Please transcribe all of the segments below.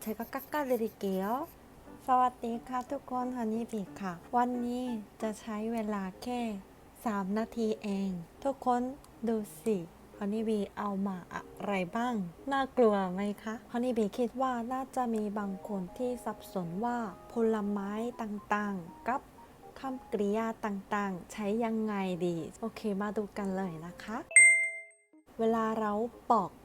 제가 깎아드릴게요. สวัสดีค่ะทุกคนฮันนี่บีค่ะ วันนี้จะใช้เวลาแค่ 3 นาทีเอง ทุกคนดูสิฮันนี่บีเอามาอะไรบ้าง น่ากลัวไหมคะฮันนี่บีคิดว่าน่าจะมีบางคนที่สับสนว่าผลไม้ต่างๆ กับคำกริยาต่างๆ ใช้ยังไงดี โอเคมาดูกันเลยนะคะ เวลาเราปอก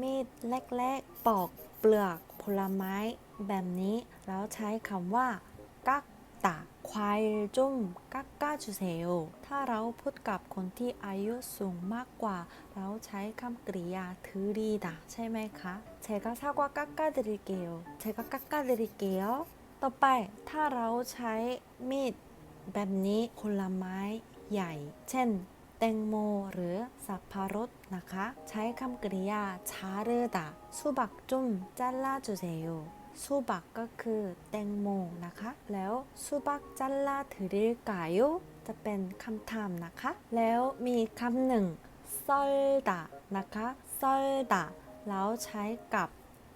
มีดเล็กๆ ปอกเปลือกผลไม้แบบนี้ แล้วใช้คำว่ากักตะควายจุ่มกักก้าจุเซลถ้าเราพูดกับคนที่อายุสูงมากกว่า เราใช้คำกริยาถือดีดะใช่ไหมคะเชกาซากวากักก้าเดริเกลเชกากักก้าเดริเกลต่อไปถ้าเราใช้มีดแบบนี้ผลไม้ใหญ่ เช่น แตงโม หรือสับปะรดนะคะ ใช้คำกริยาชาเรดาสุบักจุมจัลลาจุเซโยสุบักก็คือแตงโมนะคะ แล้วสุบักจัลลาถือริกาโยจะเป็นคำถามนะคะ แล้วมีคำหนึ่งซอลดานะคะซอลดาแล้วใช้กับ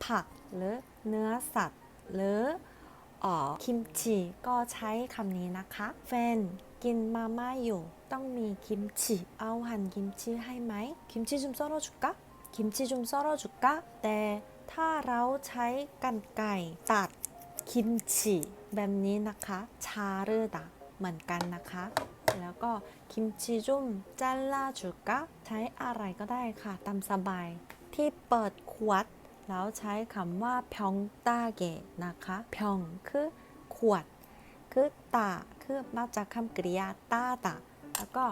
ผักหรือเนื้อสัตว์ หรือ คิมจิก็ใช้คำนี้นะคะ แฟนกินมาม่าอยู่ ต้องมีคิมจิเอาหั่นคิมจิให้ไหมคิมจิ좀 썰어줄까คิมจิ좀 썰어줄까แต่ถ้าเราใช้กันไก่ตัดคิมจิแบบนี้นะคะชาเรดาเหมือนกันนะคะ แล้วก็คิมจิจุ่มจัลลาจุกะใช้อะไรก็ได้ค่ะ ตามสบาย ที่เปิดขวด แล้วใช้คำว่าพองตาเกะนะคะพองคือขวด คือตาคือมาจากคำกริยาตาตาแล้วก็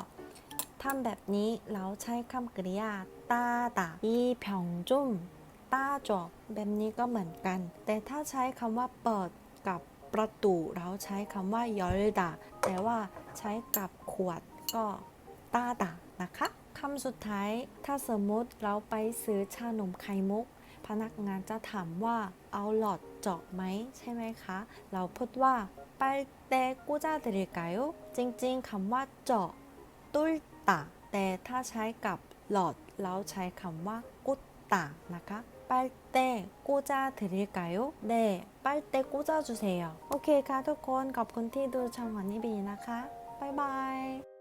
ทำแบบนี้เราใช้คำกริยาตาตาอีพองจุ่มตาจอบแบบนี้ก็เหมือนกัน แต่ถ้าใช้คำว่าเปิดกับประตูเราใช้คำว่ายอลดาแต่ว่าใช้กับขวดก็ตาตานะคะคำสุดท้ายถ้าสมมติเราไปซื้อชานมไข่มุก พนักงานจะถามว่าเอาหลอดเจาะไหมใช่ไหมคะ เราพูดว่าไปเตกูจ้าเดริกายจริงๆคำว่าเจาะตุ้ยตะแต่ถ้าใช้กับหลอดเราใช้คำว่ากุตตะนะคะไปเตกูจ้าเดริกายเดไปเตกูจ้จุเซียโอเคค่ะทุกคนขอบคุณที่ดูช่องวันนี้บีนะคะ บ๊ายบาย